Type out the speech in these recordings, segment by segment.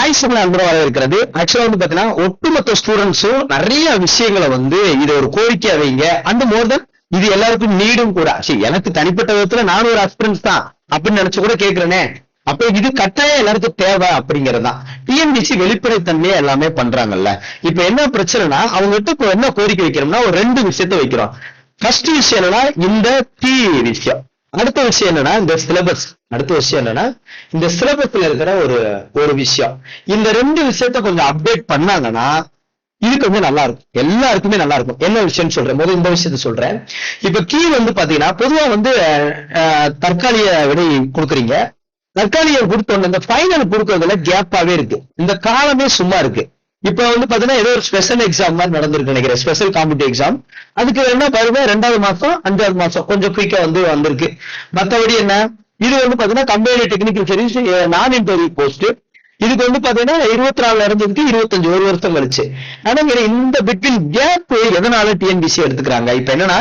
தாய் சமல அன்புற வரவேற்கிறது ஆக்சுவலா வந்து பாத்தீங்கன்னா ஒட்டுமொத்த ஸ்டூடெண்ட்ஸும் நிறைய விஷயங்களை வந்து இது ஒரு கோரிக்கை வைங்க. அந்த மோர் தென் இது எல்லாருக்கும் நீடும் கூட. சரி எனக்கு தனிப்பட்ட விதத்துல நானும் ஒரு அஸ்பிரன்ஸ் தான். அப்படின்னு நினைச்சு கூட கேக்குறேனே. அப்ப இது கட்டாயம் எல்லாருக்கும் தேவை அப்படிங்கறதுதான் டிஎன்பிசி வெளிப்படைத்தன்மையை எல்லாமே பண்றாங்கல்ல. இப்ப என்ன பிரச்சனைனா அவங்க கிட்ட இப்ப என்ன கோரிக்கை வைக்கிறோம்னா ஒரு ரெண்டு விஷயத்த வைக்கிறோம். ஃபர்ஸ்ட் விஷயம் என்னன்னா இந்த தீ விஷயம். அடுத்த விஷயம் என்னன்னா இந்த சிலபஸ் அடுத்த விஷயம் என்னன்னா இந்த சிலபஸ்ல இருக்கிற ஒரு ஒரு விஷயம். இந்த ரெண்டு விஷயத்த கொஞ்சம் அப்டேட் பண்ணாங்கன்னா இது கொஞ்சம் நல்லா இருக்கும். எல்லாருக்குமே நல்லா இருக்கும். என்ன விஷயம்னு சொல்றேன்? முதல்ல இந்த விஷயத்த சொல்றேன். இப்ப கீ வந்து பாத்தீங்கன்னா பொதுவா வந்து தற்காலிக விடை கொடுக்குறீங்க. தற்காலிக கொடுத்தோன்னு இந்த ஃபைனல் கொடுக்கறதுல கேப்பாவே இருக்கு. இந்த காலமே சும்மா இருக்கு. இப்ப வந்து பாத்தீங்கன்னா ஏதோ ஒரு ஸ்பெஷல் எக்ஸாம் மாதிரி நடந்திருக்கு நினைக்கிறேன். ஸ்பெஷல் காம்படிட்டிவ் எக்ஸாம் அதுக்கு என்ன பாருங்க ரெண்டாவது மாசம் அஞ்சாவது மாசம் கொஞ்சம் குயிக்கா வந்து வந்திருக்கு. மத்தபடி என்ன? இது வந்து பாத்தீங்கன்னா கம்பெனி டெக்னிக்கல் சர்வீஸ் நான் இன்டர்வியூ போஸ்ட் இதுக்கு வந்து பாத்தீங்கன்னா இருபத்தி நாலுல இருந்ததுக்கு இருபத்தஞ்சு ஒரு வருஷம் கழிச்சு. ஆனா இந்த பிட்வீன் கேப் எதனால டிஎன்பிசி எடுத்துக்கிறாங்க? இப்ப என்னன்னா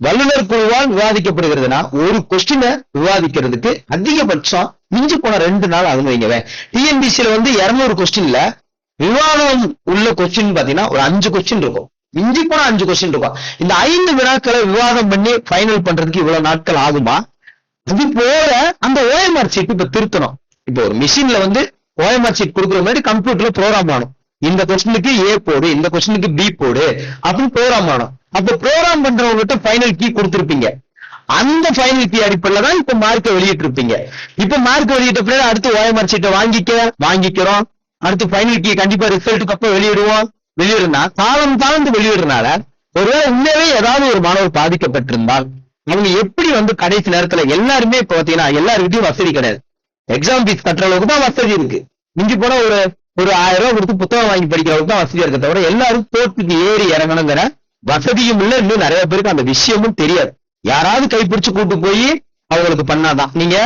வல்லுநர் குழுவால் விவாதிக்கப்படுகிறதுனா ஒரு கொஸ்டினை விவாதிக்கிறதுக்கு அதிகபட்சம் மிஞ்சி போன ரெண்டு நாள் ஆகும் வைங்கவே டிஎன்பிசியில வந்து இருநூறு கொஸ்டின்ல விவாதம் உள்ள கொஸ்டின் பாத்தீங்கன்னா ஒரு அஞ்சு கொஸ்டின் இருக்கும். மிஞ்சி போனா அஞ்சு கொஸ்டின் இருக்கும். இந்த ஐந்து வினாக்களை விவாதம் பண்ணி ஃபைனல் பண்றதுக்கு இவ்வளவு நாட்கள் ஆகுமா? இது போல அந்த ஓஎம்ஆர் சீட் இப்ப திருத்தணும். இப்போ ஒரு மிஷின்ல வந்து ஓஎம்ஆர் சீட் கொடுக்குற மாதிரி கம்ப்யூட்டர்ல ப்ரோக்ராம் ஆகணும். இந்த கொஸ்டினுக்கு ஏ போடு இந்த கொஸ்டினுக்கு பி போடு அப்படின்னு ப்ரோக்ராம் ஆகணும். அப்ப ப்ரோக்ராம் பண்றவங்ககிட்ட ஃபைனல் கீ கொடுத்துருப்பீங்க. அந்த ஃபைனல் கீ அடிப்படையில தான் இப்ப மார்க்கை வெளியிட்டு இருப்பீங்க இப்ப மார்க் வெளியிட்ட பிறகு அடுத்து ஓஎம்ஆர் சீட்டை வாங்கிக்க வாங்கிக்கிறோம். அடுத்து ஃபைனல் கீ கண்டிப்பா ரிசல்ட்டுக்கு அப்ப வெளியிடுவோம். வெளியிடுனா காலம் தாழ்ந்து வெளியிடுறதுனால ஒருவேளை உண்மையாவே ஏதாவது ஒரு மாணவர் பாதிக்கப்பட்டிருந்தால் அவங்க எப்படி வந்து கடைசி நேரத்துல எல்லாருமே இப்ப பாத்தீங்கன்னா எல்லாருக்கிட்டையும் வசதி கிடையாது. எக்ஸாம் ஃபீஸ் கட்டுற அளவுக்கு தான் வசதி இருக்கு. மிஞ்சி போனா ஒரு ஒரு ஆயிரம் ரூபாய் கொடுத்து புத்தகம் வாங்கி படிக்கிற அளவுக்கு தான் வசதியா இருக்க தவிர எல்லாரும் தோட்டுக்கு ஏறி இறங்கணுங்கிற வசதியும் இல்ல. இன்னும் நிறைய பேருக்கு அந்த விஷயமும் தெரியாது. யாராவது கைப்பிடிச்சு கூட்டு போய் அவங்களுக்கு பண்ணாதான். நீங்க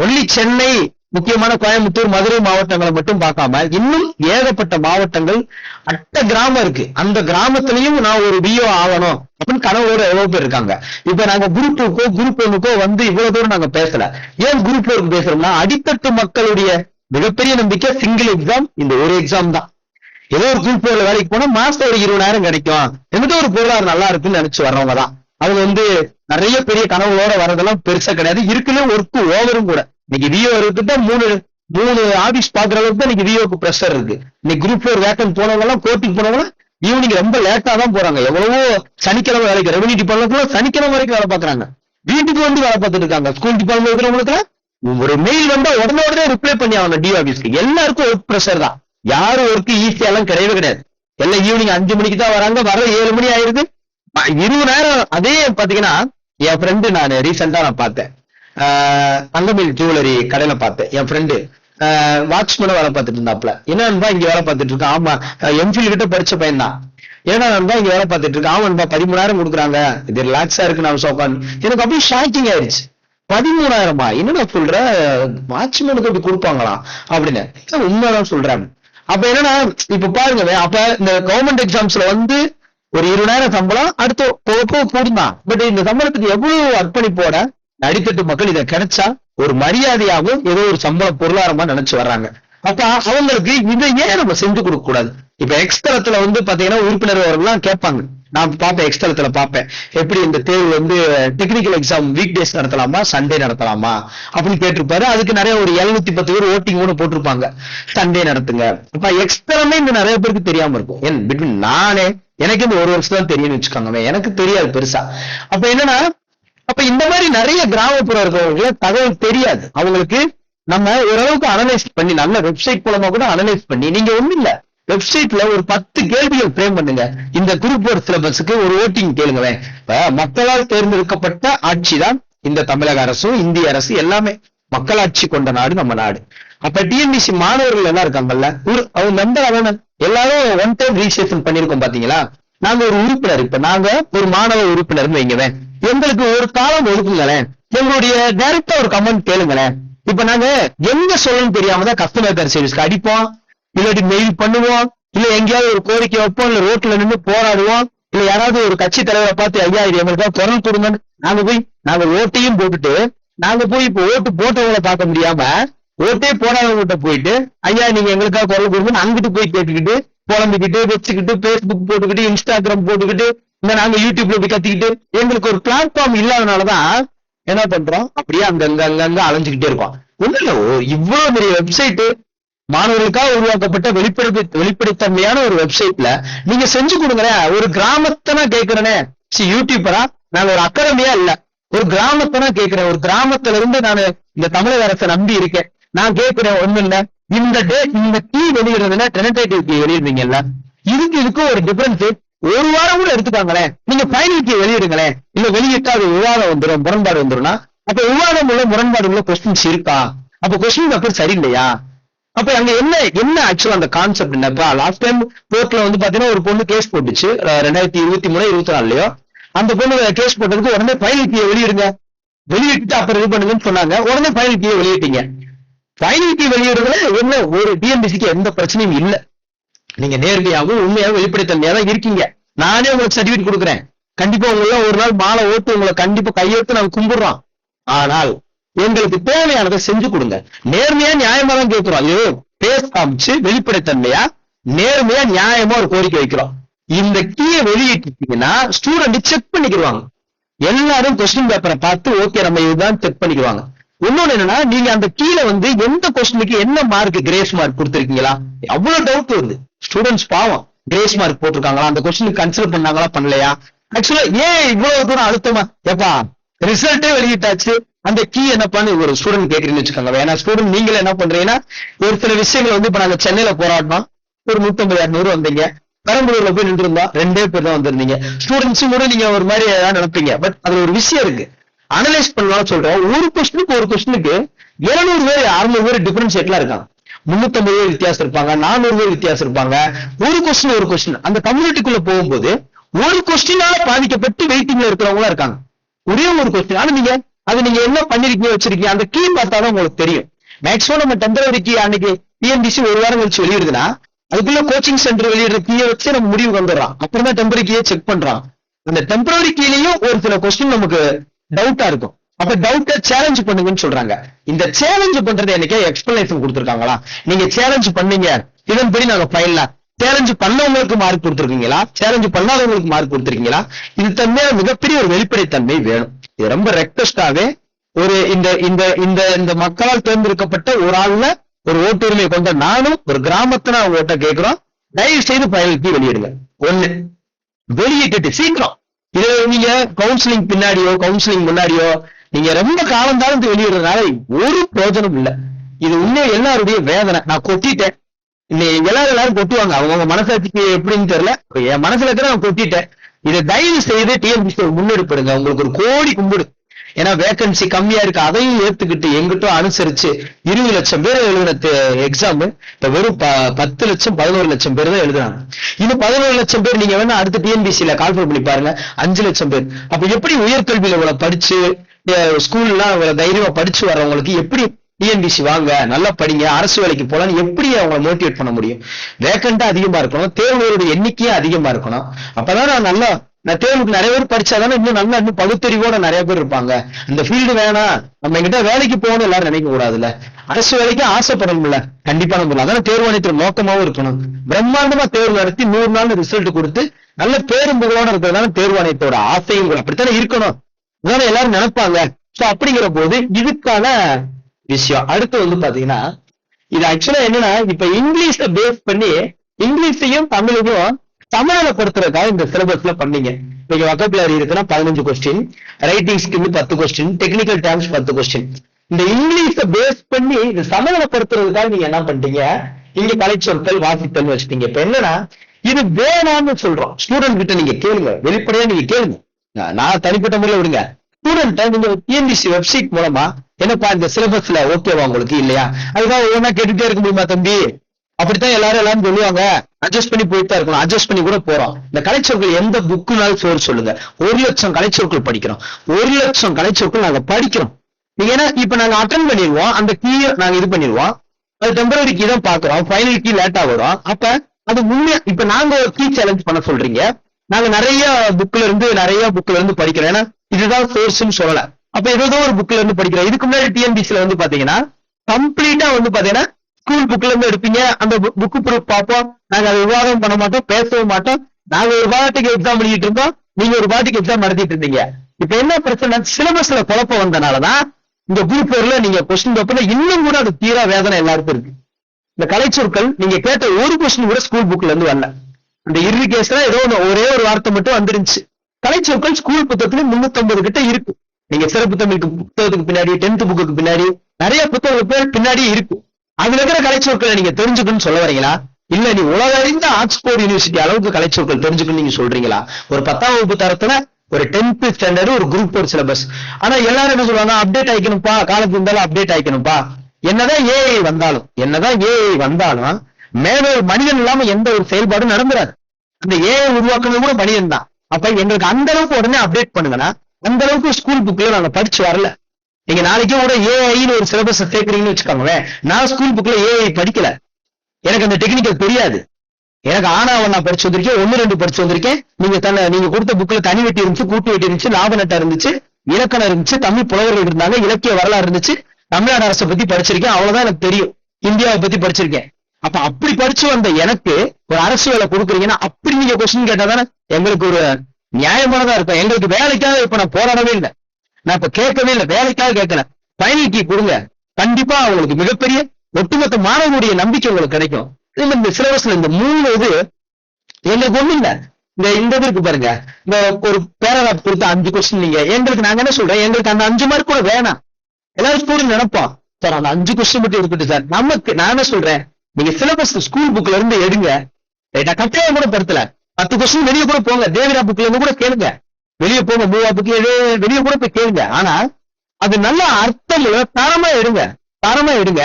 ஒன்லி சென்னை முக்கியமான கோயம்புத்தூர் மதுரை மாவட்டங்களை மட்டும் பார்க்காம இன்னும் ஏகப்பட்ட மாவட்டங்கள் அட்ட கிராமம் இருக்கு. அந்த கிராமத்திலையும் நான் ஒரு பிஓ ஆகணும் அப்படின்னு கனவோட எவ்வளவு பேர் இருக்காங்க. இப்ப நாங்க குரூப் டூக்கோ குரூப் ஒன்னுக்கோ வந்து இவ்வளவு தூரம் நாங்க பேசல. ஏன் குரூப் ஒர்க் பேசுறோம்னா அடித்தட்டு மக்களுடைய மிகப்பெரிய நம்பிக்கை சிங்கிள் எக்ஸாம் இந்த ஒரு எக்ஸாம் தான். ஏதோ ஒரு குரூப் போர்ல வேலைக்கு போனா மாசம் ஒரு இருபதாயிரம் கிடைக்கும். எந்த ஒரு பொருளாதாரம் நல்லா இருக்குன்னு நினைச்சு வர்றவங்க தான். அவங்க வந்து நிறைய பெரிய கனவுகளோட வரதெல்லாம் பெருசா கிடையாது. இருக்குன்னு ஒர்க்கு ஓவரும் கூட. இன்னைக்கு விஓ இருக்கிட்ட மூணு மூணு ஆபீஸ் பாக்குற அளவுக்கு தான் இன்னைக்கு விஓக்கு ப்ரெஷர் இருக்கு. இன்னைக்கு குரூப் ஃபோர் வேக்கன் போனவங்க எல்லாம் கோர்ட்டுக்கு போனவங்க ஈவினிங் ரொம்ப லேட்டா தான் போறாங்க. எவ்வளவோ சனிக்கிழமை வேலைக்கு ரெவன்யூ டிபார்ட்மெண்ட்ல சனிக்கிழமை வரைக்கும் வேலை பாக்குறாங்க வீட்டுக்கு வந்து வேலை பார்த்துட்டு இருக்காங்க. ஸ்கூல் டிபார்ட்மெண்ட் இருக்கிறவங்களுக்கு ஒரு மெயில் வந்தா உடனே உடனே ரிப்ளை பண்ணி ஆகணும் டி ஆபீஸ்க்கு எல்லாருக்கும் ஒர்க் ப்ரெஷர் தான். யாரும் ஒர்க் ஈஸியா எல்லாம் கிடையவே கிடையாது. எல்லாம் ஈவினிங் அஞ்சு மணிக்கு தான் வராங்க. வர ஏழு மணி ஆயிருது இருபது நேரம் அதே பாத்தீங்கன்னா என் ஃப்ரெண்டு நான் ரீசெண்டா நான் பார்த்தேன். தங்கமில் ஜுவல்லரி கடையில பார்த்தேன். என் ஃப்ரெண்டு வாட்ச்மேன வேலை பார்த்துட்டு இருந்தாப்ல என்ன நண்பா இங்க வேலை பார்த்துட்டு இருக்கான் ஆமா எம்ஃபில் கிட்ட படிச்ச பையன் தான். ஏன்னா நண்பா இங்க வேலை பார்த்துட்டு இருக்கேன் ஆமா நண்பா பதிமூணாயிரம் கொடுக்குறாங்க. இது ரிலாக்ஸா இருக்கு நான் உட்காந்து எனக்கு அப்படியே ஷாக்கிங் ஆயிடுச்சு பதிமூணாயிரமா? என்னடா சொல்ற? வாட்ச்மேனுக்கு அப்படி கொடுப்பாங்களா? அப்படின்னு. உண்மைதான் சொல்றேன். அப்ப என்னன்னா இப்ப பாருங்க அப்ப இந்த கவர்மெண்ட் எக்ஸாம்ஸ்ல வந்து ஒரு இருபதாயிரம் சம்பளம் அடுத்து போக போக பட் இந்த சம்பளத்துக்கு எவ்வளவு அர்ப்பணிப்போட அடித்தட்டு மக்கள் இதை கிடைச்சா ஒரு மரியாதையாகவும் ஏதோ ஒரு சம்பள பொருளாதாரமா நினைச்சு வர்றாங்க. அப்ப அவங்களுக்கு இதை ஏன் நம்ம செஞ்சு கொடுக்க கூடாது? இப்ப எக்ஸ்தலத்துல வந்து பாத்தீங்கன்னா உறுப்பினர் அவர்கள்லாம் கேட்பாங்க. நான் பார்ப்பேன் எக்ஸ்தலத்துல பார்ப்பேன். எப்படி இந்த தேர்வு வந்து டெக்னிக்கல் எக்ஸாம் வீக் டேஸ் நடத்தலாமா சண்டே நடத்தலாமா அப்படின்னு கேட்டிருப்பாரு. அதுக்கு நிறைய ஒரு 710 பத்து பேர் ஓட்டிங் கூட போட்டிருப்பாங்க. சண்டே நடத்துங்க. அப்ப எக்ஸ்தலமே இந்த நிறைய பேருக்கு தெரியாம இருக்கும். என் பிட்வீன் நானே எனக்கு இந்த ஒரு வருஷம் தான் தெரியும்னு வச்சுக்கோங்க எனக்கு தெரியாது பெருசா. அப்ப என்னன்னா அப்ப இந்த மாதிரி நிறைய கிராமப்புற இருக்கிறவங்களுக்கு தகவல் தெரியாது. அவங்களுக்கு நம்ம ஓரளவுக்கு அனலைஸ் பண்ணி நல்ல வெப்சைட் மூலமா கூட அனலைஸ் பண்ணி நீங்க ஒண்ணும் இல்ல. வெப்சைட்ல ஒரு பத்து கேள்விகள் ஃப்ரேம் பண்ணுங்க. இந்த குரூப் ஒரு சிலபஸ்க்கு ஒரு ஓட்டிங் கேளுங்களேன். இப்ப மக்களால் தேர்ந்தெடுக்கப்பட்ட ஆட்சி தான் இந்த தமிழக அரசும் இந்திய அரசு எல்லாமே. மக்களாட்சி கொண்ட நாடு நம்ம நாடு. அப்ப டிஎன்பிசி மாணவர்கள் எல்லாம் இருக்காங்கல்ல? ஒரு அவங்க மெம்பர் அவன எல்லாரும் ஒன் டைம் ரீசேஷன் பண்ணிருக்கோம் பாத்தீங்களா? நாங்க ஒரு உறுப்பினர். இப்ப நாங்க ஒரு மாணவ உறுப்பினர்னு வைங்கவேன் எங்களுக்கு ஒரு காலம் ஒதுக்குங்களேன். எங்களுடைய டைரக்டா ஒரு கமெண்ட் கேளுங்களேன். இப்ப நாங்க எங்க சொல்லணும்னு தெரியாம தான் கஸ்டமர் கேர் சர்வீஸ்க்கு அடிப்போம். இல்லாட்டி மெயில் பண்ணுவோம். இல்ல எங்கேயாவது ஒரு கோரிக்கை வைப்போம். இல்ல ரோட்ல நின்று போராடுவோம். இல்ல யாராவது ஒரு கட்சி தலைவரை பார்த்து ஐயா இது எங்களுக்கு குரல் கொடுங்கன்னு. நாங்க போய் நாங்க ஓட்டையும் போட்டுட்டு நாங்க போய் இப்ப ஓட்டு போட்டவங்களை பார்க்க முடியாம ஓட்டே போடாதவங்கிட்ட போயிட்டு ஐயா நீங்க எங்களுக்காக குரல் கொடுங்கன்னு அங்கிட்டு போய் கேட்டுக்கிட்டு புலம்பிக்கிட்டு வச்சுக்கிட்டு பேஸ்புக் போட்டுக்கிட்டு இன்ஸ்டாகிராம் போட்டுக்கிட்டு இந்த நாங்க யூடியூப்ல போய் கத்திக்கிட்டு எங்களுக்கு ஒரு பிளாட்ஃபார்ம் இல்லாதனாலதான் என்ன பண்றோம்? அப்படியே அங்கங்க அங்கங்க அலைஞ்சுக்கிட்டே இருக்கோம். ஒண்ணு இல்ல ஓ, இவ்வளவு பெரிய வெப்சைட் மாணவர்களுக்காக உருவாக்கப்பட்ட வெளிப்படை வெளிப்படைத்தன்மையான ஒரு வெப்சைட்ல நீங்க செஞ்சு கொடுங்களேன் ஒரு கிராமத்தை நான் கேட்கிறேனே. சி யூடியூபரா நான் ஒரு அகாடமியா இல்ல. ஒரு கிராமத்தை நான் கேட்கிறேன். ஒரு கிராமத்துல இருந்து நான் இந்த தமிழக அரசை நம்பி இருக்கேன். நான் கேட்கிறேன் ஒண்ணு இல்ல இந்த டே இந்த டீ வெளியிடுறதுல டெனடேட்டிவ் டீ வெளியிடுவீங்கல்ல. இதுக்கு இதுக்கும் ஒரு டிஃபரன்ஸ் ஒரு வாரம் கூட எடுத்துக்காங்களேன். நீங்க ஃபைனல் வெளியிடுங்களேன். இல்ல வெளியிட்டா அது விவாதம் வந்துடும் முரண்பாடு வந்துடும்னா அப்ப விவாதம் உள்ள முரண்பாடு உள்ள கொஸ்டின்ஸ் இருக்கா? அப்ப கொஸ்டின் பேப்பர் சரியில்லையா? அப்ப அங்க என்ன என்ன ஆக்சுவலா அந்த கான்செப்ட் என்னப்பா லாஸ்ட் டைம் கோர்ட்ல வந்து பாத்தீங்கன்னா ஒரு பொண்ணு கேஸ் போட்டுச்சு. ரெண்டாயிரத்தி இருபத்தி மூணு இருபத்தி நாலுலயோ. அந்த பொண்ணு கேஸ் போட்டதுக்கு உடனே ஃபைனல் வெளியிடுங்க. வெளியிட்டு அப்புறம் இது பண்ணுங்கன்னு சொன்னாங்க. உடனே ஃபைனல் வெளியிட்டீங்க. பயணிக்கு வெளியிடுறதுல என்ன? ஒரு டிஎன்பிசிக்கு எந்த பிரச்சனையும் இல்லை. நீங்க நேர்மையாகவும் உண்மையாகவும் வெளிப்படைத்தன்மையா தான் இருக்கீங்க. நானே உங்களுக்கு சர்டிபிகேட் கொடுக்குறேன். கண்டிப்பா உங்களை ஒரு நாள் மாலை ஓட்டு உங்களை கண்டிப்பா கையெழுத்து நாங்க கும்பிடுறோம். ஆனால் எங்களுக்கு தேவையானதை செஞ்சு கொடுங்க. நேர்மையா நியாயமா தான் கேட்கிறோம். ஐயோ பேச காமிச்சு வெளிப்படைத்தன்மையா நேர்மையா நியாயமா ஒரு கோரிக்கை வைக்கிறோம். இந்த கீயை வெளியிட்டீங்கன்னா ஸ்டூடெண்ட் செக் பண்ணிக்கிடுவாங்க. எல்லாரும் கொஸ்டின் பேப்பரை பார்த்து ஓகே நம்ம இதுதான் செக் பண்ணிக்குவாங்க இன்னொன்னு என்னன்னா நீங்க அந்த கீழே வந்து எந்த கொஸ்டினுக்கு என்ன மார்க் கிரேஸ் மார்க் கொடுத்துருக்கீங்களா? அவ்வளவு டவுட் வருது. ஸ்டூடெண்ட்ஸ் பாவம். கிரேஸ் மார்க் போட்டிருக்காங்களா? அந்த கொஸ்டினுக்கு கன்சிடர் பண்ணாங்களா? பண்ணலையா? ஆக்சுவலா ஏன் இவ்வளவு தூரம் அழுத்தமா? ஏப்பா ரிசல்ட்டே வெளியிட்டாச்சு. அந்த கீ என்ன பண்ணு ஒரு ஸ்டூடெண்ட் கேட்கறீங்கன்னு வச்சுக்கோங்க ஏன்னா ஸ்டூடெண்ட் நீங்களே என்ன பண்றீங்கன்னா ஒரு சில விஷயங்கள் வந்து இப்ப நாங்க சென்னையில போராடினோம். ஒரு நூத்தம்பது இரநூறு வந்தீங்க. பெரம்பலூர்ல போய் நின்றுருந்தா ரெண்டே பேர் தான் வந்திருந்தீங்க. ஸ்டூடெண்ட்ஸும் கூட நீங்க ஒரு மாதிரி நினைப்பீங்க. பட் அதுல ஒரு விஷயம் இருக்கு. அனலைஸ் பண்ணலாம் சொல்றேன். ஒரு கொஸ்டினுக்கு ஒரு கொஸ்டினுக்கு இருநூறு பேர் அறுநூறு பேர் டிஃபரன்ஷியேட்லாம் இருக்காங்க. முன்னூத்தம்பது பேர் வித்தியாசம் இருப்பாங்க நானூறு பேர் வித்தியாசம் இருப்பாங்க. ஒரு கொஸ்டின் ஒரு கொஸ்டின் அந்த கம்யூனிட்டிக்குள்ள போகும்போது ஒரு கொஸ்டினால பாதிக்கப்பட்டு வெயிட்டிங்ல இருக்கிறவங்களா இருக்காங்க. ஒரே ஒரு கொஸ்டின் ஆனா நீங்க அது நீங்க என்ன பண்ணிருக்கீங்க வச்சிருக்கீங்க அந்த கீ பார்த்தாதான் உங்களுக்கு தெரியும். மேக்ஸிமம் நம்ம டெம்பரரி கீ அன்னைக்கு டிஎன்பிசி ஒரு வாரம் கழிச்சு வெளியிடுதுன்னா அதுக்குள்ள கோச்சிங் சென்டர் வெளியிடுற கீயை வச்சு நம்ம முடிவு வந்துடுறோம். அப்புறம் தான் டெம்பரரி கீயை செக் பண்றான் அந்த டெம்பரரி கீழேயும் ஒரு சில கொஸ்டின் நமக்கு டவுட்டா இருக்கும். அப்ப டவுட்டை சேலஞ்ச் பண்ணுங்கன்னு சொல்றாங்க. இந்த சேலஞ்ச் பண்றது என்னைக்கே எக்ஸ்பிளனேஷன் கொடுத்துருக்காங்களா? நீங்க சேலஞ்ச் பண்ணீங்க. இதன்படி நாங்க ஃபைல்லாம் சேலஞ்சு பண்ணவங்களுக்கு மார்க் கொடுத்துருக்கீங்களா? சேலஞ்ச் பண்ணாதவங்களுக்கு மார்க் கொடுத்துருக்கீங்களா? இது தன்மையா மிகப்பெரிய ஒரு வெளிப்படைத்தன்மை வேணும். இது ரொம்ப ரெக்வஸ்டாவே ஒரு இந்த இந்த இந்த இந்த மக்களால் தேர்ந்தெடுக்கப்பட்ட ஒரு ஆள்ல ஒரு ஓட்டுரிமை கொண்ட நானும் ஒரு கிராமத்துல ஓட்ட கேட்கிறோம். தயவு செய்து பயனுக்கு வெளியிடுங்க. ஒண்ணு. வெளியிட்டுட்டு சீக்கிரம். இது நீங்க கவுன்சிலிங் பின்னாடியோ கவுன்சிலிங் முன்னாடியோ நீங்க ரொம்ப காலம் தாழ்ந்து வெளியிடுறதுனால ஒரு பிரயோஜனம் இல்லை. இது உண்மையை எல்லாருடைய வேதனை. நான் கொட்டிட்டேன். இன்னைக்கு எல்லாரும் எல்லாரும் கொட்டுவாங்க. அவங்க மனசாட்சிக்கு எப்படின்னு தெரியல. என் மனசுல இருக்கிற நான் கொட்டிட்டேன். இதை தயவு செய்து டிஎன்பிசி ஒரு முன்னெடுப்படுங்க உங்களுக்கு ஒரு கோடி கும்பிடு. ஏன்னா வேகன்சி கம்மியா இருக்கு அதையும் ஏத்துக்கிட்டு எங்கிட்டும் அனுசரிச்சு இருபது லட்சம் பேர் எழுதின எக்ஸாம் இப்ப வெறும் ப- பத்து லட்சம் பதினோரு லட்சம் பேர் தான் எழுதுறாங்க. இது பதினோரு லட்சம் பேர் நீங்க வேணா அடுத்த டிஎன்பிசியில கால்குலேட் பண்ணி பாருங்க. அஞ்சு லட்சம் பேர். அப்ப எப்படி உயர்கல்வியில இவ்வளவு படிச்சு ஸ்கூல்லாம் இவ்வளவு தைரியமா படிச்சு வர்றவங்களுக்கு எப்படி டிஎன்பிசி வாங்க நல்லா படிங்க அரசு வேலைக்கு போலான்னு எப்படி அவங்களை மோட்டிவேட் பண்ண முடியும்? வேக்கண்டா அதிகமா இருக்கணும் தேர்வுகளுடைய எண்ணிக்கையும் அதிகமா இருக்கணும். அப்பதான் நான் நல்லா நான் தேர்வுக்கு நிறைய பேர் படிச்சாதானே இன்னும் நல்லா இன்னும் பகுத்தறிவோட நிறைய பேர் இருப்பாங்க. இந்த ஃபீல்டு வேணாம் நம்ம எங்கிட்ட வேலைக்கு போகணும் எல்லாரும் நினைக்க கூடாதுல்ல. அரசு வேலைக்கு ஆசைப்படணும்ல. கண்டிப்பா நம்ம அதான தேர்வாணையத்தோட நோக்கமாவும் இருக்கணும். பிரம்மாண்டமா தேர்வு நடத்தி நூறு நாள் ரிசல்ட் கொடுத்து நல்ல பேரும் புகழோட இருக்கிறதான தேர்வாணையத்தோட ஆசையும் கூட அப்படித்தானே இருக்கணும். அதானே எல்லாரும் நினைப்பாங்க. சோ அப்படிங்கிற போது இதுக்கான விஷயம். அடுத்து வந்து பாத்தீங்கன்னா இது ஆக்சுவலா என்னன்னா இப்ப இங்கிலீஷ்ல பேஸ் பண்ணி இங்கிலீஷையும் தமிழையும் சமாளப்படுத்துறதுக்காக இந்த சிலபஸ்ல பண்ணீங்க. இன்னைக்கு வக்கபிலாரி இருக்குன்னா பதினஞ்சு கொஸ்டின் ரைட்டிங் ஸ்கில் பத்து கொஸ்டின் டெக்னிக்கல் டேர்ம்ஸ் பத்து கொஸ்டின் இந்த இங்கிலீஷ பேஸ் பண்ணி இந்த சமநிலைப்படுத்துறதுக்காக நீங்க என்ன பண்ணிட்டீங்க? இங்க கலைச்சொற்கள் வாசித்தல் வச்சுட்டீங்க. இப்ப என்னன்னா இது வேணாம்னு சொல்றோம். ஸ்டூடெண்ட் கிட்ட நீங்க கேளுங்க. வெளிப்படையா நீங்க கேளுங்க. நான் நான் தனிப்பட்ட முறையில விடுங்க. ஸ்டூடெண்ட் நீங்க டிஎன்டிசி வெப்சைட் மூலமா என்னப்பா இந்த சிலபஸ்ல ஓகேவா உங்களுக்கு? இல்லையா? அதுக்காக ஒவ்வொன்றா கேட்டுட்டே இருக்க முடியுமா தம்பி? அப்படித்தான் எல்லாரும் எல்லாரும் சொல்லுவாங்க அட்ஜஸ்ட் பண்ணி போயிட்டு தான் இருக்கணும். அட்ஜஸ்ட் பண்ணி கூட போறோம். இந்த கலைச்சொற்கள் எந்த புக்குனாலும் சோறு சொல்லுங்க. ஒரு லட்சம் கலைச்சொற்கள் படிக்கிறோம். ஒரு லட்சம் கலைச்சொற்கள் நாங்க படிக்கிறோம். நீங்க ஏன்னா இப்ப நாங்க அட்டன் பண்ணிடுவோம். அந்த கீயை நாங்க இது பண்ணிடுவோம். அது டெம்பரரி கீ தான் பாக்குறோம் ஃபைனல் கீ லேட்டா வரும். அப்ப அது உண்மையா இப்ப நாங்க ஒரு கீ சேலஞ்ச் பண்ண சொல்றீங்க. நாங்க நிறைய புக்ல இருந்து நிறைய புக்ல இருந்து படிக்கிறோம். ஏன்னா இதுதான் சோர்ஸ்னு சொல்லல. அப்ப ஏதோ ஒரு புக்ல இருந்து படிக்கிறோம். இதுக்கு முன்னாடி டிஎன்பிசில வந்து பாத்தீங்கன்னா கம்ப்ளீட்டா வந்து பாத்தீங்கன்னா ஸ்கூல் புக்ல இருந்து எடுப்பீங்க. அந்த புக் ப்ரூஃப் பார்ப்போம். நாங்க அதை விவாதம் பண்ண மாட்டோம் பேசவும் மாட்டோம். நாங்க ஒரு பாட்டுக்கு எக்ஸாம் பண்ணிட்டு இருந்தோம். நீங்க ஒரு பாட்டுக்கு எக்ஸாம் நடத்திட்டு இருந்தீங்க. இப்ப என்ன பிரச்சனை? சிலபஸ்ல குழப்பம் வந்தனாலதான் இந்த குரூப் பேர்ல நீங்க கொஸ்டின் பேப்பர்ல இன்னும் கூட அது தீரா வேதனை எல்லாருக்கும் இருக்கு. இந்த கலைச்சொற்கள் நீங்க கேட்ட ஒரு கொஸ்டின் கூட ஸ்கூல் புக்ல இருந்து வரல. அந்த இரிகேஷன் ஏதோ ஒரே ஒரு வார்த்தை மட்டும் வந்துருந்துச்சு. கலைச்சொற்கள் ஸ்கூல் புத்தகத்துல முன்னூத்தி கிட்ட இருக்கு. நீங்க சிறப்பு தமிழுக்கு புத்தகத்துக்கு பின்னாடி டென்த் புக்குக்கு பின்னாடி நிறைய புத்தகங்கள் பின்னாடி இருக்கும் அதுல இருக்கிற கலைச்சொற்களை நீங்க தெரிஞ்சுக்கணும்னு சொல்ல வரீங்களா? இல்ல நீ உலக அறிந்த ஆக்ஸ்போர்ட் யூனிவர்சிட்டி அளவுக்கு கலைச்சொற்கள் தெரிஞ்சுக்கணும்னு நீங்க சொல்றீங்களா? ஒரு பத்தாம் வகுப்பு தரத்துல ஒரு டென்த் ஸ்டாண்டர்ட் ஒரு குரூப் ஒரு சிலபஸ் ஆனா எல்லாரும் என்ன சொல்லுவாங்க? அப்டேட் ஆயிக்கணும்ப்பா காலத்துக்கு இருந்தாலும் அப்டேட் ஆயிக்கணும்ப்பா. என்னதான் ஏஐ வந்தாலும் என்னதான் ஏஐ வந்தாலும் மேல ஒரு மனிதன் இல்லாம எந்த ஒரு செயல்பாடும் நடந்துராது. அந்த ஏஐ உருவாக்குறது கூட மனிதன் தான் அப்ப எங்களுக்கு அந்த அளவுக்கு உடனே அப்டேட் பண்ணுங்கன்னா அந்த அளவுக்கு ஸ்கூல் புக்ல நாங்க படிச்சு வரல. நீங்க நாளைக்கே கூட ஏஐன்னு ஒரு சிலபஸ் சேர்க்குறீங்கன்னு வச்சுக்கோங்களேன். நான் ஸ்கூல் புக்ல ஏஐ படிக்கல. எனக்கு அந்த டெக்னிக்கல் தெரியாது. எனக்கு ஆனாவன் நான் படிச்சு வந்திருக்கேன் ஒன்னு ரெண்டு படிச்சு வந்திருக்கேன். நீங்க தன்னை நீங்க கொடுத்த புக்ல தனி வெட்டி இருந்துச்சு கூட்டு வெட்டி இருந்துச்சு லாப நட்டா இருந்துச்சு இலக்கணம் இருந்துச்சு தமிழ் புலவர்கள் இருந்தாங்க இலக்கிய வரலாறு இருந்துச்சு தமிழ்நாடு அரசை பத்தி படிச்சிருக்கேன் அவ்வளவுதான் எனக்கு தெரியும். இந்தியாவை பத்தி படிச்சிருக்கேன். அப்ப அப்படி படிச்சு வந்த எனக்கு ஒரு அரசு வேலை கொடுக்குறீங்கன்னா அப்படி நீங்க கொஸ்டின் கேட்டா தானே எங்களுக்கு ஒரு நியாயமானதா இருக்கும். எங்களுக்கு வேலைக்காக இப்ப நான் போராடவே இல்லை. நான் இப்ப கேட்கவே இல்லை வேலைக்காக கேட்கல ஃபைனல் கீ கொடுங்க. கண்டிப்பா அவங்களுக்கு மிகப்பெரிய ஒட்டுமொத்த மாணவனுடைய நம்பிக்கை உங்களுக்கு கிடைக்கும். இதே இந்த சிலபஸ்ல இந்த மூணு இது எங்களுக்கு ஒண்ணு இல்ல. இந்த இந்த இது இருக்கு பாருங்க. இந்த ஒரு பேராகிராஃப் கொடுத்த அஞ்சு கொஸ்டின் நீங்க. எங்களுக்கு நாங்க என்ன சொல்றேன் எங்களுக்கு அந்த அஞ்சு மார்க் கூட வேணாம். எல்லாரும் ஸ்டூடெண்ட் நினைப்போம். சார் அந்த அஞ்சு கொஸ்டின் மட்டும் இருக்கட்டும் சார். நமக்கு நான் என்ன சொல்றேன்? நீங்க சிலபஸ் ஸ்கூல் புக்ல இருந்து எடுங்க. ரைட்டா கட்டாயம் கூட படுத்தல. பத்து கொஸ்டின் வெளியே கூட போங்க. தேவிரா புக்ல இருந்து கூட கேளுங்க. வெளியே போங்க மூவாப்புக்கு புக் வெளியே கூட போய் கேளுங்க. ஆனா அது நல்ல அர்த்தம் தரமா எடுங்க. தரமா எடுங்க.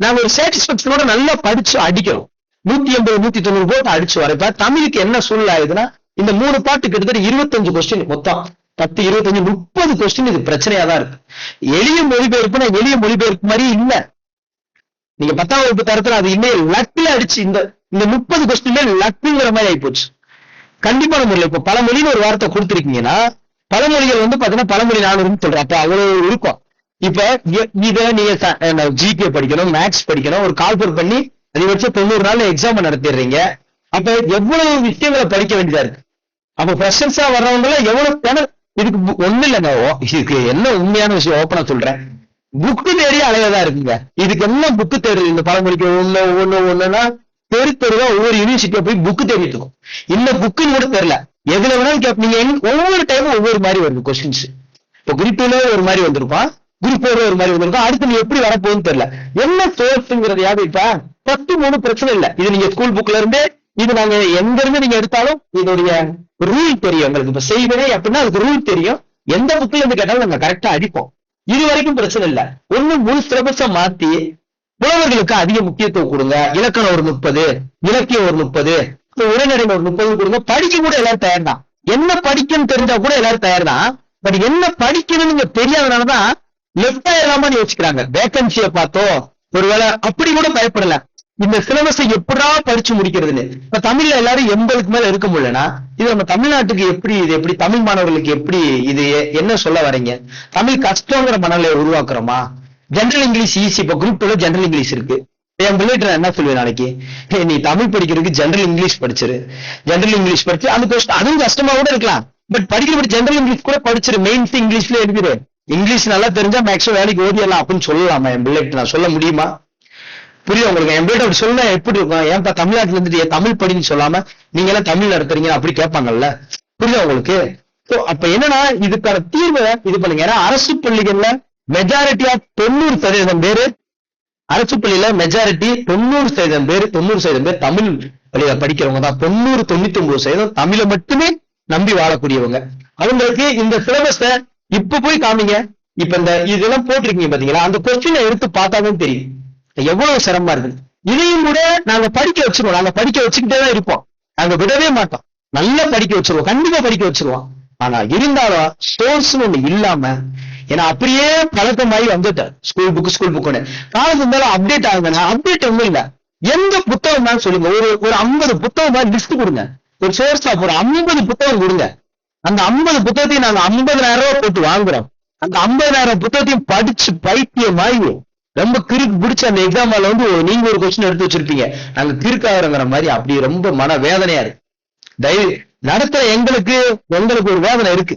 நாங்க ஒரு சாட்டிஸ்பேக்ஷனோட நல்லா படிச்சு அடிக்கிறோம் நூத்தி எண்பது நூத்தி தொண்ணூறு போட்டு அடிச்சு வர தமிழுக்கு என்ன சூழ்நிலை ஆகுதுன்னா இந்த மூணு பாட்டு கிட்டத்தட்ட இருபத்தஞ்சு கொஸ்டின் மொத்தம். பத்து இருபத்தஞ்சு முப்பது கொஸ்டின் இது பிரச்சனையா தான் இருக்கு. எளிய மொழிபெயர்ப்புனா எளிய மொழிபெயர்ப்பு மாதிரி இல்ல. நீங்க பத்தாம் வகுப்பு தரத்துல அது இன்னும் லக்ல அடிச்சு இந்த இந்த முப்பது கொஸ்டின்ல லக்குங்கிற மாதிரி ஆயிப்போச்சு. கண்டிப்பான முறையில் இப்ப பழமொழின்னு ஒரு வார்த்தை கொடுத்துருக்கீங்கன்னா பழமொழிகள் வந்து பாத்தீங்கன்னா பழமொழி நானூறுன்னு சொல்றேன். அப்ப அவ்வளவு இருக்கும். இப்ப இ- இத நீங்க ஜிகே படிக்கணும் மேக்ஸ் படிக்கணும் ஒரு கால்குலேட் பண்ணி அதிகபட்சம் தொண்ணூறு நாள் எக்ஸாம் நடத்திடுறீங்க. அப்ப எவ்வளவு விஷயங்களை படிக்க வேண்டியதா இருக்கு? அப்ப ஃப்ரெஷர்ஸா வர்றவங்க எல்லாம் எவ்வளவு திணற- இதுக்கு ஒண்ணு இல்லைங்க. ஓ- இதுக்கு என்ன உண்மையான விஷயம் ஓப்பனா சொல்றேன். புக்கு தேடி அலையதான் இருக்குங்க. இதுக்கு என்ன புக்கு தேடுது இந்த பழமொழிக்கு ஒண்ணு ஒண்ணு ஒண்ணுன்னா தெரு தெருவா ஒவ்வொரு யூனிவர்சிட்டியா போய் புக்கு தேடிட்டு இந்த புக்குன்னு கூட தெரியல. எதுல வேணாலும் கேப் நீங்க ஒவ்வொரு டைமும் ஒவ்வொரு மாதிரி வருது கொஸ்டின்ஸ் இப்போ குரூப் டூல ஒரு மாதிரி வந்திருப்பான் குரூப் ஃபோர்ல ஒரு மாதிரி வந்திருக்கும். அடுத்து நீ எப்படி வரப்போகுதுன்னு தெரியல. என்ன சோர்ஸ்ங்கிறது யாரு இப்ப பத்து மூணு பிரச்சனை இல்ல. இது நீங்க ஸ்கூல் புக்ல இருந்து இது நாங்க எங்க இருந்து நீங்க எடுத்தாலும் இதோடைய ரூல் தெரியும். எங்களுக்கு இப்ப செய்வதே அப்படின்னா அதுக்கு ரூல் தெரியும். எந்த புக்ல இருந்து கேட்டாலும் நாங்க கரெக்டா அடிப்போம். இது வரைக்கும் பிரச்சனை இல்ல. ஒண்ணு முழு சிலபஸ மாத்தி புலவர்களுக்கு அதிக முக்கியத்துவம் கொடுங்க. இலக்கணம் ஒரு முப்பது இலக்கியம் ஒரு முப்பது உரைநடை ஒரு முப்பது கொடுங்க. படிக்க கூட எல்லாரும் தயார் தான் என்ன படிக்கணும்னு தெரிஞ்சா கூட எல்லாரும் தயார் தான் பட் என்ன படிக்கணும்னு நீங்க தெரியாதனாலதான் லெஃப்ட் ஆயிடலாமா யோசிக்கிறாங்க. வேகன்சியை பார்த்தோ ஒருவேளை அப்படி கூட பயப்படல. இந்த சிலபஸை எப்படா படிச்சு முடிக்கிறதுன்னு. இப்ப தமிழ்ல எல்லாரும் எண்பதுக்கு மேல இருக்க முடியலன்னா இது நம்ம தமிழ்நாட்டுக்கு எப்படி இது எப்படி தமிழ் மாணவர்களுக்கு எப்படி இது என்ன சொல்ல வரீங்க? தமிழ் கஷ்டங்கிற மனநிலையை உருவாக்குறோமா? ஜென்ரல் இங்கிலீஷ் ஈஸி இப்ப குரூப் டூல இங்கிலீஷ் இருக்கு. என் பிள்ளைகிட்ட நான் என்ன சொல்லுவேன் நாளைக்கு? நீ தமிழ் படிக்கிறதுக்கு ஜென்ரல் இங்கிலீஷ் படிச்சிரு. ஜென்ரல் இங்கிலீஷ் படிச்சு அந்த கொஸ்டின் அதுவும் கஷ்டமா கூட இருக்கலாம். பட் படிக்கிறபடி ஜென்ரல் இங்கிலீஷ் கூட படிச்சிரு. மெயின்ஸ் இங்கிலீஷ்ல இருக்குது. இங்கிலீஷ் நல்லா தெரிஞ்சா மேக்ஸிமம் வேலைக்கு ஓடிடலாம் அப்படின்னு சொல்லலாமா என் பிள்ளைகிட்ட நான் சொல்ல முடியுமா? புரியும் உங்களுக்கு? என் பிள்ளைகிட்ட அப்படி சொல்ல எப்படி இருக்கும்? ஏன்பா தமிழ்நாட்டுல இருந்துட்டு ஏன் தமிழ் படின்னு சொல்லாம நீங்க எல்லாம் தமிழ் நடத்துறீங்க? அப்படி கேட்பாங்கல்ல. புரியுதா உங்களுக்கு? அப்ப என்னன்னா இதுக்கான தீர்வை இது பண்ணுங்க. ஏன்னா அரசு பள்ளிகள்ல மெஜாரிட்டி தொண்ணூறு சதவீதம் பேரு அரசு பள்ளியில மெஜாரிட்டி தொண்ணூறு சதவீதம் பேர் தொண்ணூறு சதவீதம் பேர் தமிழ் பள்ளியில படிக்கிறவங்க தான். தொண்ணூறு தொண்ணூத்தி ஒன்பது சதவீதம் தமிழை மட்டுமே நம்பி வாழக்கூடியவங்க. அவங்களுக்கு இந்த சிலபஸ இப்ப போய் காமிங்க. இப்ப இந்த இதெல்லாம் போட்டிருக்கீங்க பாத்தீங்களா? அந்த கொஸ்டினை எடுத்து பார்த்தாதான் தெரியும். எவ்வளவு சிரமமா இருக்கு. இதையும் கூட நாங்க படிக்க வச்சிருவோம். நாங்க படிக்க வச்சுக்கிட்டே தான் இருப்போம். நாங்க விடவே மாட்டோம். நல்லா படிக்க வச்சிருவோம். கண்டிப்பா படிக்க வச்சிருவோம். ஆனா இருந்தாலும் சோர்ஸ்னு ஒண்ணு இல்லாம ஏன்னா அப்படியே பழக்கமாயி வந்துட்டார். ஸ்கூல் புக் ஸ்கூல் புக்னு காலேஜ் இருந்தாலும் அப்டேட் ஆகுதுன்னா அப்டேட் ஒன்றும் இல்லை. எந்த புத்தகம் தான் சொல்லுங்க. ஒரு ஒரு ஐம்பது புத்தகம் லிஸ்ட் கொடுங்க. ஒரு சோர்ஸ் ஆஃப் ஒரு ஐம்பது புத்தகம் கொடுங்க. அந்த ஐம்பது புத்தகத்தையும் நாங்க ஐம்பதாயிரம் ரூபாய் போட்டு வாங்குறோம். அந்த ஐம்பதாயிரம் புத்தகத்தையும் படிச்சு பைத்தியம் பைத்தியமாயி ரொம்ப கிறுக்கு பிடிச்ச அந்த எக்ஸாம் வந்து நீங்க ஒரு கொஸ்டின் எடுத்து வச்சிருப்பீங்க. நாங்க கிறுக்காகிறங்கிற மாதிரி அப்படி ரொம்ப மன வேதனையா இருக்கு. தயவு நடத்துற எங்களுக்கு எங்களுக்கு ஒரு வேதனை இருக்கு.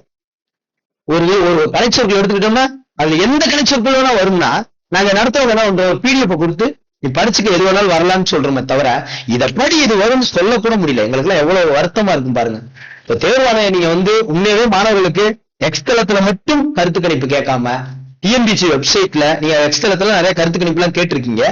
ஒரு ஒரு கலைச்சொற்கள் எடுத்துக்கிட்டோம்னா அதுல எந்த கலைச்சொற்கள் வேணா வரும்னா நாங்க நடத்துறவங்க என்ன ஒரு பிடிஎஃப் கொடுத்து நீ படிச்சுக்க எது வேணாலும் வரலாம்னு சொல்றோமே தவிர இதை படி இது வரும்னு சொல்ல கூட முடியல. எங்களுக்கு எல்லாம் எவ்வளவு வருத்தமா இருக்கும் பாருங்க. இப்ப தேர்வாணைய நீங்க வந்து உண்மையாவே மாணவர்களுக்கு எக்ஸ்தலத்துல மட்டும் கருத்து கணிப்பு கேட்காம டிஎன்பிசி வெப்சைட்ல நீங்க எக்ஸ்தலத்துல நிறைய கருத்து கணிப்பு எல்லாம் கேட்டிருக்கீங்க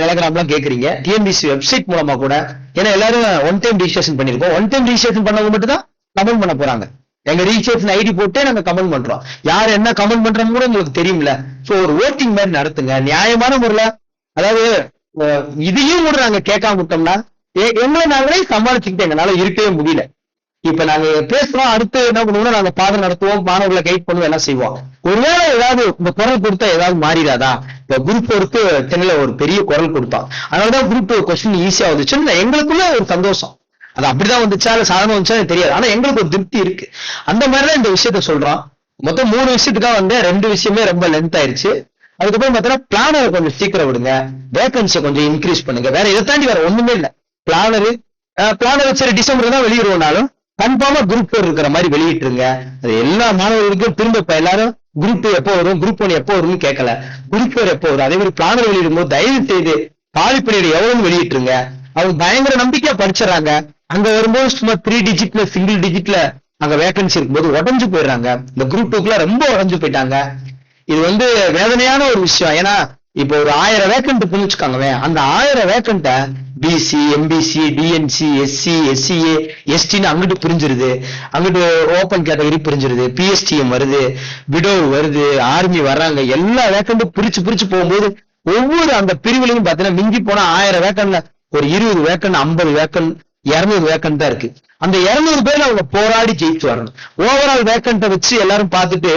டெலகிராம்லாம் கேட்குறீங்க. டிஎன்பிசி வெப்சைட் மூலமா கூட ஏன்னா எல்லாரும் ஒன் டைம் ரிஜிஸ்ட்ரேஷன் பண்ணிருக்கோம். ஒன் டைம் ரிஜிஸ்ட்ரேஷன் பண்ணவங்க மட்டும் தான் கமெண்ட் பண்ண போறாங்க. எங்க ரீசர்ச் ஐடி போட்டே நாங்க கமெண்ட் பண்றோம். யார் என்ன கமெண்ட் பண்றோம் கூட உங்களுக்கு தெரியும்ல. சோ ஒரு ஓட்டிங் மாதிரி நடத்துங்க. நியாயமான முறையில அதாவது இதையும் கூட நாங்க கேட்காம விட்டோம்னா எங்களை நாங்களே சமாளிச்சுக்கிட்டு எங்களால இருக்கவே முடியல. இப்ப நாங்க பேசுறோம். அடுத்து என்ன பண்ணுவோம்னா நாங்க பாடம் நடத்துவோம். மாணவர்களை கைட் பண்ணுவோம். என்ன செய்வோம். ஒருவேளை ஏதாவது இந்த குரல் கொடுத்தா ஏதாவது மாறிடாதா? இப்ப குரூப் ஒருக்கு சென்னையில ஒரு பெரிய குரல் கொடுத்தோம். அதனாலதான் குரூப் கொஸ்டின் ஈஸியா வந்துச்சுன்னு எங்களுக்குள்ள ஒரு சந்தோஷம். அது அப்படிதான் வந்துச்சா இல்ல சாதனம் வந்துச்சா எனக்கு தெரியாது. ஆனா எங்களுக்கு ஒரு திருப்தி இருக்கு. அந்த மாதிரிதான் இந்த விஷயத்த சொல்றான். மொத்தம் மூணு விஷயத்துக்காக வந்து ரெண்டு விஷயமே ரொம்ப லென்த் ஆயிருச்சு. அதுக்கப்புறம் பார்த்தீங்கன்னா பிளானரை கொஞ்சம் சீக்கிரம் விடுங்க. வேகன்சியை கொஞ்சம் இன்க்ரீஸ் பண்ணுங்க. வேற இதை தாண்டி வேற ஒண்ணுமே இல்லை. பிளானரு பிளானர் சரி டிசம்பர் தான் வெளியிடுவோம்னாலும் கன்ஃபார்மா குரூப் ஃபோர் இருக்கிற மாதிரி வெளியிட்டுருங்க. அது எல்லா மாணவர்களுக்கும் திரும்ப இப்ப எல்லாரும் குரூப் டூ எப்போ வரும் குரூப் ஒன் எப்போ வரும்னு கேட்கல குரூப் ஃபோர் எப்போ வரும்? அதே மாதிரி பிளானர் வெளியிடும் போது தயவு செய்து காலி பீரியட் எவ்வளவுன்னு வெளியிட்டுருங்க. அவங்க பயங்கர நம்பிக்கையா படிச்சிடறாங்க. அங்க வரும்போது சும்மா த்ரீ டிஜிட்ல சிங்கிள் டிஜிட்ல அங்க வேகன்சி இருக்கும்போது உடஞ்சு போயிடுறாங்க. இந்த குரூப் டூக்குள்ள ரொம்ப உடஞ்சு போயிட்டாங்க. இது வந்து வேதனையான ஒரு விஷயம். ஏன்னா இப்போ ஒரு ஆயிரம் வேக்கண்ட் வச்சுக்காங்கவே அந்த ஆயிரம் vacant BC MBC DNC SC SCA எஸ்டின்னு அங்கிட்டு புரிஞ்சிருது. அங்கிட்டு ஓப்பன் கேட்டகரி பிரிஞ்சிருது. பிஎஸ்டிஎம் வருது. விடோ வருது. ஆர்மி வர்றாங்க. எல்லா வேக்கண்டும் பிரிச்சு பிரிச்சு போகும்போது ஒவ்வொரு அந்த பிரிவுலையும் பாத்தீங்கன்னா மிஞ்சி போனா ஆயிரம் வேக்கன்ல ஒரு இருபது வேக்கன் ஐம்பது வேக்கன் இருநூறு வேக்கன் தான் இருக்கு. அந்த இருநூறு பேர்ல அவங்க போராடி ஜெயிச்சு வரணும். ஓவரால் வேக்கண்ட்டை வச்சு எல்லாரும் பார்த்துட்டு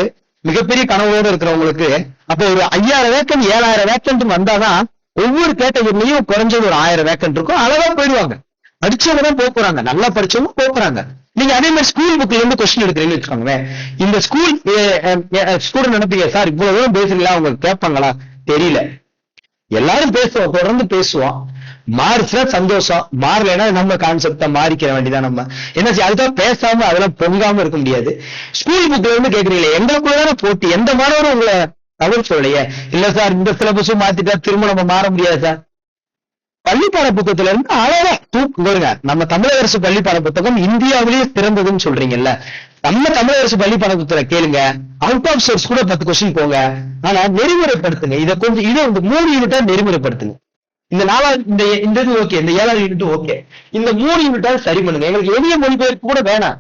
மிகப்பெரிய கனவோடு இருக்கிறவங்களுக்கு அப்ப ஒரு ஐயாயிரம் வேக்கன் ஏழாயிரம் வேக்கன்ட் வந்தாதான் ஒவ்வொரு கேட்டகரிலையும் குறைஞ்சது ஒரு ஆயிரம் வேக்கன்ட் இருக்கும். அழகா போயிடுவாங்க. படிச்சவங்க தான் போறாங்க. நல்லா படிச்சவங்க போறாங்க. நீங்க அதே மாதிரி ஸ்கூல் புக்ல இருந்து கொஸ்டின் எடுக்கிறீங்கன்னு வச்சுக்கோங்களேன். இந்த ஸ்கூல் ஸ்டூடெண்ட் நினைப்பீங்க சார் இவ்வளவு தூரம் பேசுறீங்களா? அவங்க கேட்பாங்களா? தெரியல. எல்லாரும் பேசுவோம் தொடர்ந்து பேசுவோம் மாறுச்சுன்னா சந்தோஷம். மாறலைன்னா நம்ம கான்செப்ட மாறிக்கிற வேண்டிதான் நம்ம. என்ன செய்ய அதுதான் பேசாம அதெல்லாம் பொங்காம இருக்க முடியாது. ஸ்கூல் புக்ல இருந்து கேக்குறீங்களே எங்களுக்குள்ளதான போட்டி. எந்த மாணவரும் உங்களை தவறு சொல்லலையே. இல்ல சார் இந்த சிலபஸும் மாத்திட்டா திரும்ப நம்ம மாற முடியாது சார் பள்ளிப்பாட புத்தகத்துல இருந்து அழகா தூக்குங்க நம்ம தமிழக அரசு பள்ளிப்பாட புத்தகம் இந்தியாவிலேயே சிறந்ததுன்னு சொல்றீங்கல்ல. நம்ம தமிழக அரசு பள்ளிப்பாட புத்தகம் கேளுங்க. அவுட் ஆஃப் சோர்ஸ் கூட பத்து கொஸ்டின் போங்க. ஆனா நெறிமுறைப்படுத்துங்க. இதை கொஞ்சம் இதை மூணு யூனிட்டா நெறிமுறைப்படுத்துங்க. இந்த நாலாவது இந்த இந்த இது ஓகே இந்த ஏழாவது யூனிட் ஓகே இந்த மூணு யூனிட்டாவது சரி பண்ணுங்க. எங்களுக்கு எளிய மொழிபெயர்ப்பு கூட வேணாம்.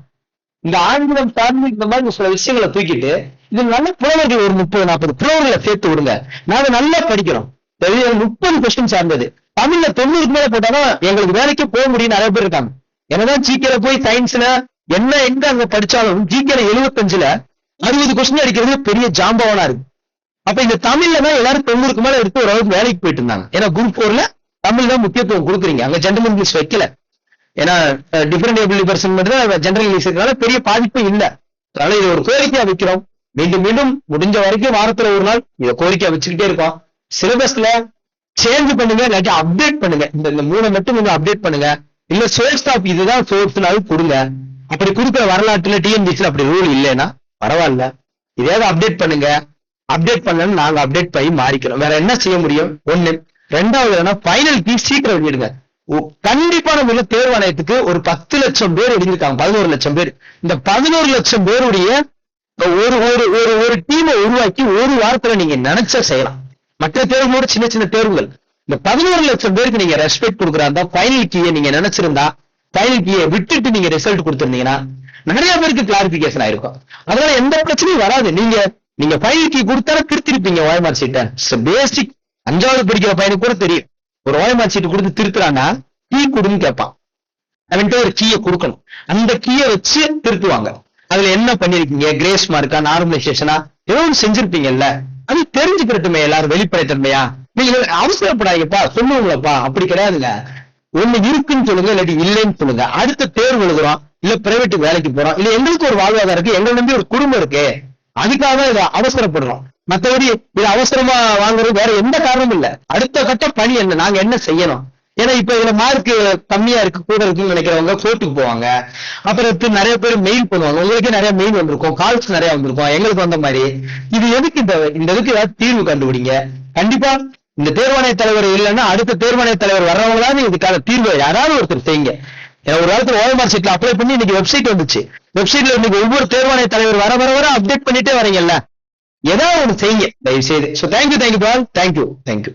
இந்த ஆங்கிலம் சார்ந்து இந்த மாதிரி சில விஷயங்களை தூக்கிட்டு இது நல்ல புலவர்கள் ஒரு முப்பது நாற்பது புலவர்களை சேர்த்து விடுங்க. நாங்க நல்லா படிக்கிறோம் முப்பது கொஸ்டின் சார்ந்தது. தமிழ்ல தொண்ணூறுக்கு மேல போட்டாதான் எங்களுக்கு வேலைக்கு போக முடியும் நிறைய பேர் இருக்காங்க. என்னதான் ஜிகேல போய் சயின்ஸ்ல என்ன எங்க அங்க படிச்சாலும் ஜிகேல எழுபத்தஞ்சுல அறுபது கொஸ்டின் அடிக்கிறது பெரிய ஜாம்பவனா இருக்கு. அப்ப இந்த தமிழ்ல தான் எல்லாரும் தொண்ணூறுக்கு மேல எடுத்து ஓரளவுக்கு வேலைக்கு போயிட்டு இருந்தாங்க. ஏன்னா குரூப் போர்ல தமிழ் தான் முக்கியத்துவம் கொடுக்குறீங்க. அங்க ஜென்ரல் இங்கிலீஷ் வைக்கல. ஏன்னா டிஃபரெண்ட் ஏபிள் பர்சன் மட்டும் தான் ஜென்ரல் இங்கிலீஷ் இருக்கனால பெரிய பாதிப்பு இல்ல. அதனால இது ஒரு கோரிக்கையா வைக்கிறோம். மீண்டும் மீண்டும் முடிஞ்ச வரைக்கும் வாரத்துல ஒரு நாள் இதை கோரிக்கையா வச்சுக்கிட்டே இருக்கோம். சிலபஸ்ல சேஞ்ச் பண்ணுங்க இல்லாட்டி அப்டேட் பண்ணுங்க. இந்த இந்த மூணை மட்டும் கொஞ்சம் அப்டேட் பண்ணுங்க. இல்ல சோர்ஸ் ஆஃப் இதுதான் சோர்ஸ்னாலும் கொடுங்க. அப்படி கொடுக்குற வரலாற்றுல டிஎன்பிசில அப்படி ரூல் இல்லைன்னா பரவாயில்ல. இதையாவது அப்டேட் பண்ணுங்க. அப்டேட் பண்ணலன்னு நாங்க அப்டேட் பண்ணி மாறிக்கிறோம். வேற என்ன செய்ய முடியும்? ஒண்ணு. ரெண்டாவது என்ன ஃபைனல் கீ சீக்கிரம் வெளியிடுங்க கண்டிப்பான முறையில் தேர்வாணையத்துக்கு ஒரு பத்து லட்சம் பேர் எழுதியிருக்காங்க. பதினோரு லட்சம் பேர். இந்த பதினோரு லட்சம் பேருடைய ஒரு ஒரு ஒரு ஒரு டீமை உருவாக்கி ஒரு வாரத்துல நீங்க நினைச்சா செய்யலாம். மற்ற தேர்வுகளோட சின்ன சின்ன தேர்வுகள். இந்த பதினோரு லட்சம் பேருக்கு நீங்க ரெஸ்பெக்ட் கொடுக்குறாந்தா ஃபைனல் கீயை நீங்க நினைச்சிருந்தா ஃபைனல் கீயை விட்டுட்டு நீங்க ரிசல்ட் கொடுத்துருந்தீங்கன்னா நிறைய பேருக்கு கிளாரிபிகேஷன் ஆயிருக்கும். அதனால எந்த பிரச்சனையும் வராது. நீங்க நீங்க பையனுக்கு கொடுத்தாலும் திருத்திருப்பீங்க ஓயமார் சீட்டை பேசிக் அஞ்சாவது படிக்கிற பையனுக்கு கூட தெரியும். ஒரு ஓயமார் சீட்டு கொடுத்து திருத்துறான்னா கீ கொடுன்னு கேட்பான். அவன்கிட்ட ஒரு கீயை கொடுக்கணும். அந்த கீயை வச்சு திருத்துவாங்க. அதுல என்ன பண்ணிருக்கீங்க? கிரேஸ் மார்க்கா நார்மலைசேஷனா ஏதோ ஒன்று செஞ்சிருப்பீங்கல்ல? அது தெரிஞ்சுக்கிறட்டுமே எல்லாரும் வெளிப்படைத்தன்மையா? நீங்க அவசரப்படாதீங்கப்பா சொல்லுவீங்களப்பா அப்படி கிடையாதுங்க. ஒண்ணு இருக்குன்னு சொல்லுங்க இல்லாட்டி இல்லைன்னு சொல்லுங்க. அடுத்த தேர்வு எழுதுறோம் இல்ல பிரைவேட் வேலைக்கு போறோம் இல்ல எங்களுக்கு ஒரு வாழ்வாதாரம் இருக்கு எங்களை நம்பி ஒரு குடும்பம் இருக்கு. அதுக்காக தான் இதை அவசரப்படுறோம். மத்தபடி இது அவசரமா வாங்குறது வேற எந்த காரணமும் இல்ல. அடுத்த கட்ட பணி என்ன? நாங்க என்ன செய்யணும்? ஏன்னா இப்ப இதுல மார்க் கம்மியா இருக்கு கூட இருக்குன்னு நினைக்கிறவங்க கோர்ட்டுக்கு போவாங்க. அப்புறம் நிறைய பேர் மெயில் பண்ணுவாங்க. உங்களுக்கு நிறைய மெயில் வந்திருக்கும். கால்ஸ் நிறைய வந்திருக்கும். எங்களுக்கு வந்த மாதிரி. இது எதுக்கு இந்த இந்த இதுக்கு ஏதாவது தீர்வு கண்டுபிடிங்க? கண்டிப்பா இந்த தேர்வாணைய தலைவர் இல்லைன்னா அடுத்த தேர்வாணைய தலைவர் வர்றவங்களாவது இதுக்கான தீர்வு யாராவது ஒருத்தர் செய்யுங்க. ஏன்னா ஒரு காலத்துல ஓஎம்ஆர் சீட்ல அப்ளை பண்ணி இன்னைக்கு வெப்சைட் வந்துச்சு. வெப்சைட்ல இன்னைக்கு ஒவ்வொரு தேர்வாணைய தலைவர் வர வர வர அப்டேட் பண்ணிட்டே வரீங்கல்ல ஏதாவது ஒண்ணு செய்யுங்க. தயவு செய்து so thank you thank you Paul thank you thank you